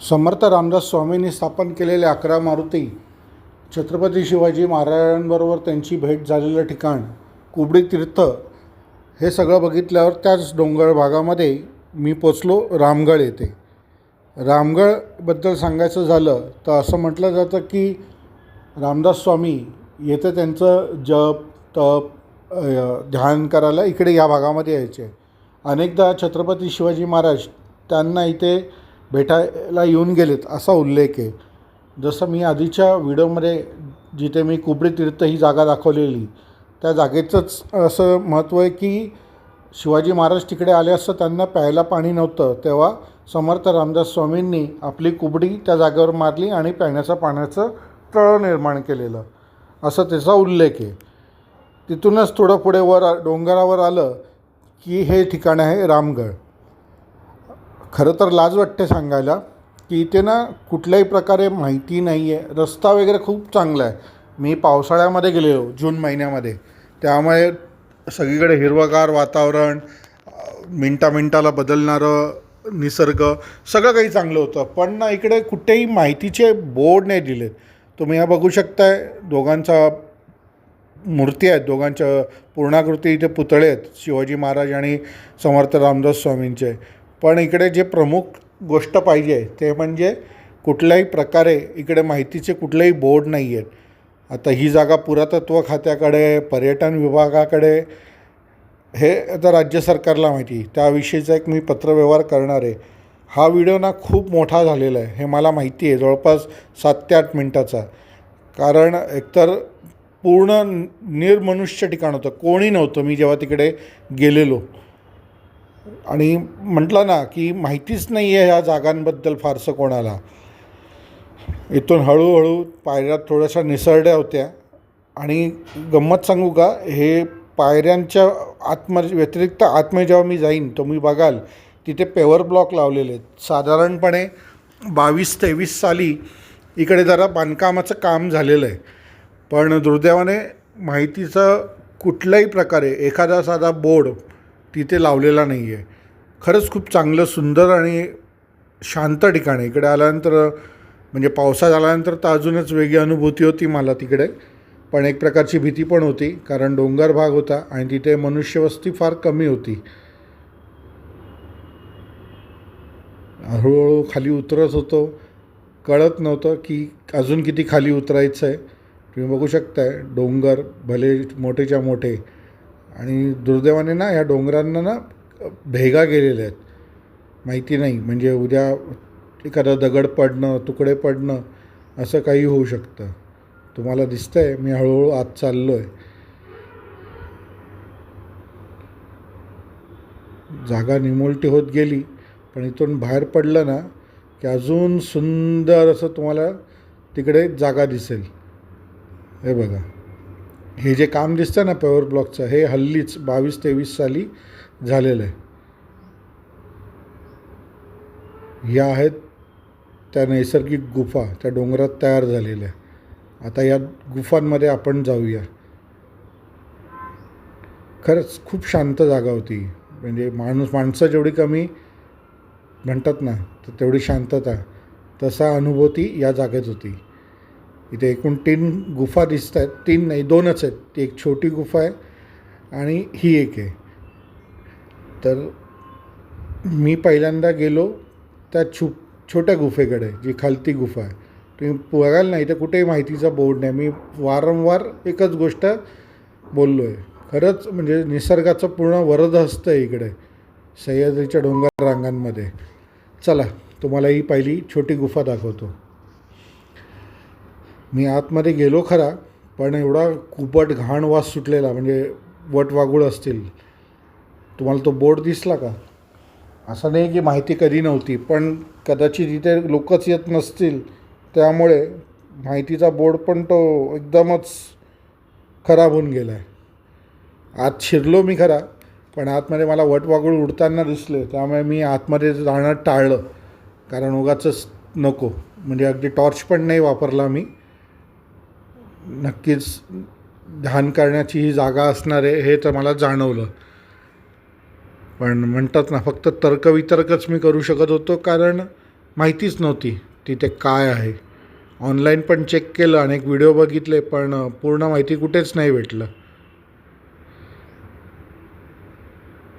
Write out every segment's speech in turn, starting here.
समर्थ रामदास स्वामींनी स्थापन केलेले अकरा मारुती छत्रपती शिवाजी महाराजांबरोबर त्यांची भेट झालेलं ठिकाण कुबडी तीर्थ हे सगळं बघितल्यावर त्याच डोंगर भागामध्ये मी पोचलो रामगड येथे. रामगडबद्दल सांगायचं झालं तर असं म्हटलं जातं की रामदास स्वामी येथे त्यांचं जप तप ध्यान करायला इकडे या भागामध्ये यायचे. अनेकदा छत्रपती शिवाजी महाराज त्यांना इथे भेटायला येऊन गेलेत असा उल्लेख आहे. जसं मी आधीच्या व्हिडिओमध्ये जिथे मी कुबडी तीर्थ ही जागा दाखवलेली त्या जागेचंच असं महत्त्व आहे की शिवाजी महाराज तिकडे आले असतं त्यांना प्यायला पाणी नव्हतं तेव्हा समर्थ रामदास स्वामींनी आपली कुबडी त्या जागेवर मारली आणि पिण्याचं पाण्याचं तळं निर्माण केलेलं असं त्याचा उल्लेख आहे. तिथूनच थोडं पुढे वर डोंगरावर आलं की हे ठिकाण आहे रामगड. खरं तर लाज वाटते सांगायला की इथे ना कुठल्याही प्रकारे माहिती नाही आहे. रस्ता वगैरे खूप चांगला आहे. मी पावसाळ्यामध्ये गेलेलो जून महिन्यामध्ये. त्यामुळे सगळीकडे हिरवगार वातावरण मिनटा मिनटाला बदलणारं निसर्ग सगळं काही चांगलं होतं. पण ना इकडे कुठेही माहितीचे बोर्ड नाही दिलेत. तुम्ही हा बघू शकताय दोघांचा मूर्ती आहेत दोघांच्या पूर्णाकृती इथे पुतळे आहेत. शिवाजी महाराज आणि समर्थ रामदास स्वामींचे. पण इकडे जे प्रमुख गोष्ट पाहिजे ते म्हणजे कुठल्याही प्रकारे इकडे माहितीचे कुठलेही बोर्ड नाही आहेत. आता ही जागा पुरातत्व खात्याकडे पर्यटन विभागाकडे हे आता राज्य सरकारला माहिती. त्याविषयीचा एक मी पत्रव्यवहार करणार आहे. हा व्हिडिओ ना खूप मोठा झालेला आहे. हे मला माहिती आहे जवळपास सात ते आठ मिनटाचा. कारण एकतर पूर्ण निर्मनुष्य ठिकाण होतं. कोणी नव्हतं. मी जेव्हा तिकडे गेलेलो आणि म्हटलं ना की माहितीच नाही आहे ह्या जागांबद्दल फारसं कोणाला. इथून हळूहळू पायऱ्या थोड्याशा निसरड्या होत्या. आणि गंमत सांगू का हे पायऱ्यांच्या आत्म व्यतिरिक्त आतमध्ये जेव्हा मी जाईन तुम्ही बघाल तिथे पेवर ब्लॉक लावलेले आहेत. साधारणपणे बावीस तेवीस साली इकडे जरा बांधकामाचं काम झालेलं आहे. पण दुर्दैवाने माहितीचं कुठल्याही प्रकारे एखादा साधा बोर्ड तिथे लावलेला नाही आहे खरंच खूप चांगलं सुंदर आणि शांत ठिकाण आहे. इकडे आल्यानंतर म्हणजे पावसात आल्यानंतर तर अजूनच वेगळी अनुभूती होती मला तिकडे. पण एक प्रकारची भीती पण होती कारण डोंगर भाग होता आणि तिथे मनुष्यवस्ती फार कमी होती. हळूहळू खाली उतरत होतो. कळत नव्हतं की अजून किती खाली उतरायचं आहे तुम्ही बघू शकताय डोंगर भले मोठेच्या मोठे आणि दुर्दैवाने ना ह्या डोंगरांना ना भेगा गेलेल्या आहेत. माहिती नाही. म्हणजे उद्या एखादा दगड पडणं तुकडे पडणं असं काही होऊ शकतं. तुम्हाला दिसतंय. मी हळूहळू आत चाललो आहे जागा निमोलटी होत गेली. पण इथून बाहेर पडलं ना की अजून सुंदर असं तुम्हाला तिकडे जागा दिसेल. हे बघा. हे जे काम दिसतं ना पेवर ब्लॉकचं हे हल्लीच बावीस तेवीस साली झालेलं आहे. या आहेत त्या नैसर्गिक गुफा त्या डोंगरात तयार झालेल्या. आता या गुफांमध्ये आपण जाऊया. खरंच खूप शांत जागा होती. म्हणजे माणूस माणसं जेवढी कमी म्हणतात ना तर तेवढी शांतता. तसा अनुभूती या जागेत होती. इथे एकूण तीन गुफा दिसत आहेत. तीन नाही दोनच आहेत. ती एक छोटी गुफा आहे आणि ही एक आहे. तर मी पहिल्यांदा गेलो त्या छो छोट्या गुफेकडे जी खालती गुफा आहे. तुम्ही बघाल नाही तर कुठेही माहितीचा बोर्ड नाही. मी वारंवार एकच गोष्ट बोललो आहे खरंच म्हणजे निसर्गाचं पूर्ण वरद असतं आहे इकडे सह्याद्रीच्या डोंगर रांगांमध्ये. चला तुम्हाला ही पहिली छोटी गुफा दाखवतो. मी आतमध्ये गेलो खरा पण एवढा कुपट घाण वास सुटलेला म्हणजे वटवागूळ असतील तुम्हाला तो बोर्ड दिसला का? असं नाही की माहिती कधी नव्हती पण कदाचित इथे लोकच येत नसतील त्यामुळे माहितीचा बोर्ड पण तो एकदमच खराब होऊन गेला आहे आत शिरलो मी खरा पण आतमध्ये मला वटवागूळ उडताना दिसले त्यामुळे मी आतमध्ये जाणं टाळलं कारण उगाच नको म्हणजे अगदी टॉर्च पण नाही वापरला मी. नक्कीच ध्यान करण्याची ही जागा असणार आहे हे तर मला जाणवलं. पण म्हणतात ना फक्त तर्कवितर्कच मी करू शकत होतो कारण माहितीच नव्हती तिथे काय आहे. ऑनलाईन पण चेक केलं अनेक व्हिडिओ बघितले पण पूर्ण माहिती कुठेच नाही भेटलं.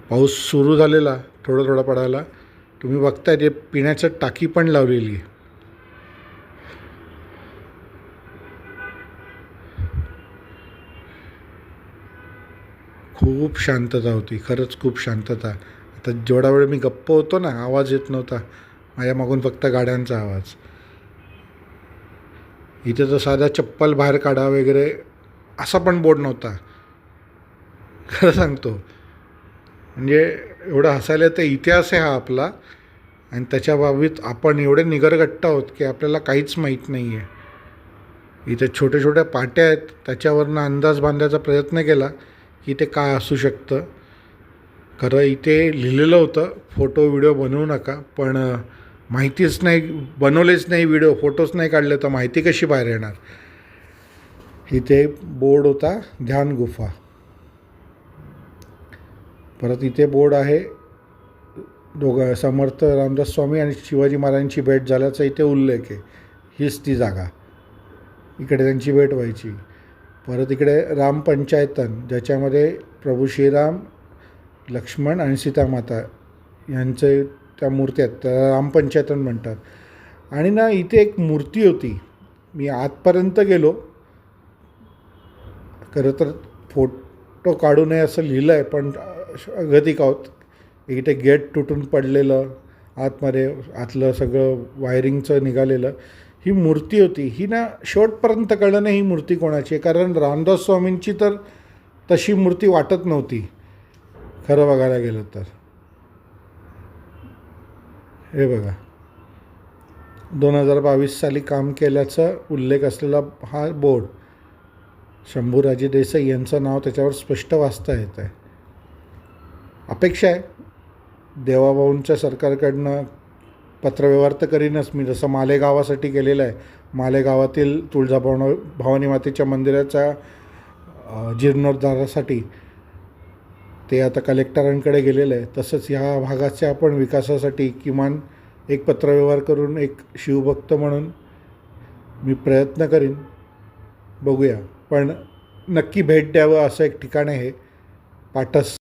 पाऊस सुरू झालेला थोडं थोडं पडायला. तुम्ही बघताय ते पिण्याचं टाकी पण लावलेली आहे. खूप शांतता होती खरंच खूप शांतता. आता जेवढा वेळ मी गप्प होतो ना आवाज येत नव्हता. माझ्या मागून फक्त गाड्यांचा आवाज. इथे तर साधा चप्पल बाहेर काढा वगैरे असा पण बोर्ड नव्हता. खरं सांगतो. म्हणजे एवढं हसायला तर इतिहास आहे हा आपला. आणि त्याच्या बाबतीत आपण एवढे निगरगट्ट आहोत की आपल्याला काहीच माहीत नाही आहे इथे छोट्या छोट्या पाट्या आहेत त्याच्यावरनं अंदाज बांधायचा प्रयत्न केला. की ते काय असू शकतं. खरं इथे लिहिलेलं होतं फोटो व्हिडिओ बनवू नका पण माहितीच नाही बनवलेच नाही व्हिडिओ फोटोच नाही काढले तर माहिती कशी बाहेर येणार? इथे बोर्ड होता ध्यान गुफा. परत इथे बोर्ड आहे दोघं समर्थ रामदास स्वामी आणि शिवाजी महाराजांची भेट झाल्याचा इथे उल्लेख आहे. हीच ती जागा. इकडे त्यांची भेट व्हायची. परत इकडे रामपंचायतन ज्याच्यामध्ये प्रभू श्रीराम लक्ष्मण आणि सीतामाता यांचे त्या मूर्ती आहेत त्याला रामपंचायतन म्हणतात. आणि ना इथे एक मूर्ती होती. मी आतपर्यंत गेलो. खरं तर फोटो काढू नये असं लिहिलं आहे पण अगतिक आहोत. इथे गेट तुटून पडलेलं आतमध्ये आतलं सगळं वायरिंगचं निघालेलं. ही मूर्ती होती. ही ना शेवटपर्यंत कळलं नाही ही मूर्ती कोणाची आहे. कारण रामदास स्वामींची तर तशी मूर्ती वाटत नव्हती. खरं बघायला गेलं तर. हे बघा. दोन हजार बावीस साली काम केल्याचा उल्लेख असलेला हा बोर्ड शंभूराजे देसाई यांचं नाव त्याच्यावर स्पष्ट वाचता येत आहे. अपेक्षा आहे. देवाभाऊंच्या सरकारकडनं पत्रव्यवहार तर करीनच मी. जसं मालेगावासाठी गेलेलं आहे. मालेगावातील तुळजाभवन भवानी मातेच्या मंदिराच्या जीर्णोद्धारासाठी ते आता कलेक्टरांकडे गेलेलं आहे. तसंच ह्या भागाच्या आपण विकासासाठी किमान एक पत्रव्यवहार करून एक शिवभक्त म्हणून मी प्रयत्न करीन. बघूया. पण नक्की भेट द्यावं असं एक ठिकाण आहे. पाटस